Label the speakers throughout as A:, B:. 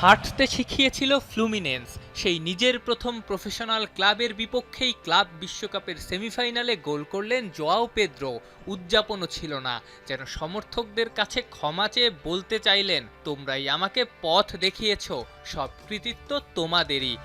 A: হাঁটতে শিখিয়েছিল ফ্লুমিনেন্স। সেই নিজের প্রথম প্রফেশনাল ক্লাবের বিপক্ষেই ক্লাব বিশ্বকাপের সেমিফাইনালে গোল করলেন জোয়াও পেদ্রো। উদযাপনও ছিল না। যেন সমর্থকদের কাছে ক্ষমা চেয়ে বলতে চাইলেন, তোমরাই আমাকে পথ দেখিয়েছ। সব কৃতিত্ব তোমাদেরই।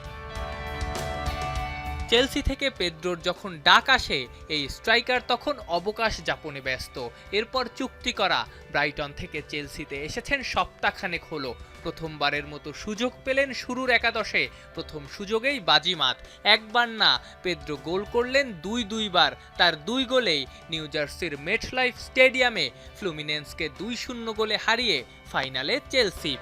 A: চেলসি থেকে পেদ্রোর যখন ডাক আসে, এই স্ট্রাইকার তখন অবকাশ যাপনে ব্যস্ত। এরপর চুক্তি করা, ব্রাইটন থেকে চেলসিতে এসেছেন সপ্তাহখানেক হলো। প্রথমবারের মতো সুযোগ পেলেন শুরুর একাদশে, প্রথম সুযোগেই বাজিমাত। একবার না, পেদ্রো গোল করলেন দুই দুইবার। তার দুই গোলেই নিউ জার্সির মেটলাইফ স্টেডিয়ামে ফ্লুমিনেন্সকে দুই শূন্য গোলে হারিয়ে ফাইনালে চেলসি।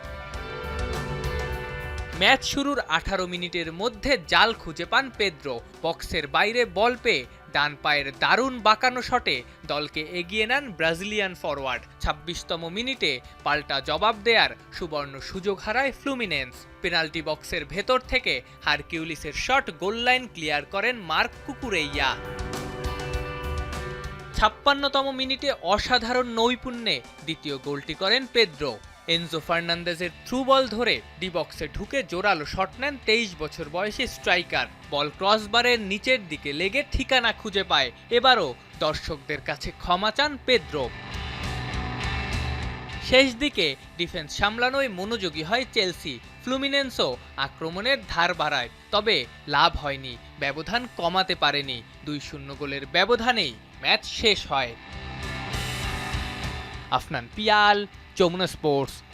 A: ম্যাচ শুরুর আঠারো মিনিটের মধ্যে জাল খুঁজে পান পেদ্রো। বক্সের বাইরে বল পেয়ে ডান পায়ের দারুণ বাঁকানো শটে দলকে এগিয়ে নেন ব্রাজিলিয়ান ফরওয়ার্ড। ছাব্বিশতম মিনিটে পাল্টা জবাব দেয়ার সুবর্ণ সুযোগ হারায় ফ্লুমিনেন্স। পেনাল্টি বক্সের ভেতর থেকে হারকিউলিসের শট গোল লাইন ক্লিয়ার করেন মার্ক কুকুরেইয়া। ছাপ্পান্নতম মিনিটে অসাধারণ নৈপুণ্যে দ্বিতীয় গোলটি করেন পেদ্রো। এনজো ফার্নান্দেজের থ্রু বল ধরে ডি বক্সে ঢুকে জোরালো শট নেন তেইশ বছর বয়সী স্ট্রাইকার। বল ক্রসবারের নিচের দিকে লেগে ঠিকানা খুঁজে পায়। এবারও দর্শকদের কাছে ক্ষমা চান পেদ্রো। শেষ দিকে ডিফেন্স সামলানোয় মনোযোগী হয় চেলসি। ফ্লুমিনেন্সও আক্রমণের ধার বাড়ায়, তবে লাভ হয়নি। ব্যবধান কমাতে পারেনি। দুই শূন্য গোলের ব্যবধানেই ম্যাচ শেষ হয়। Afnan Piyal Chomuna Sports.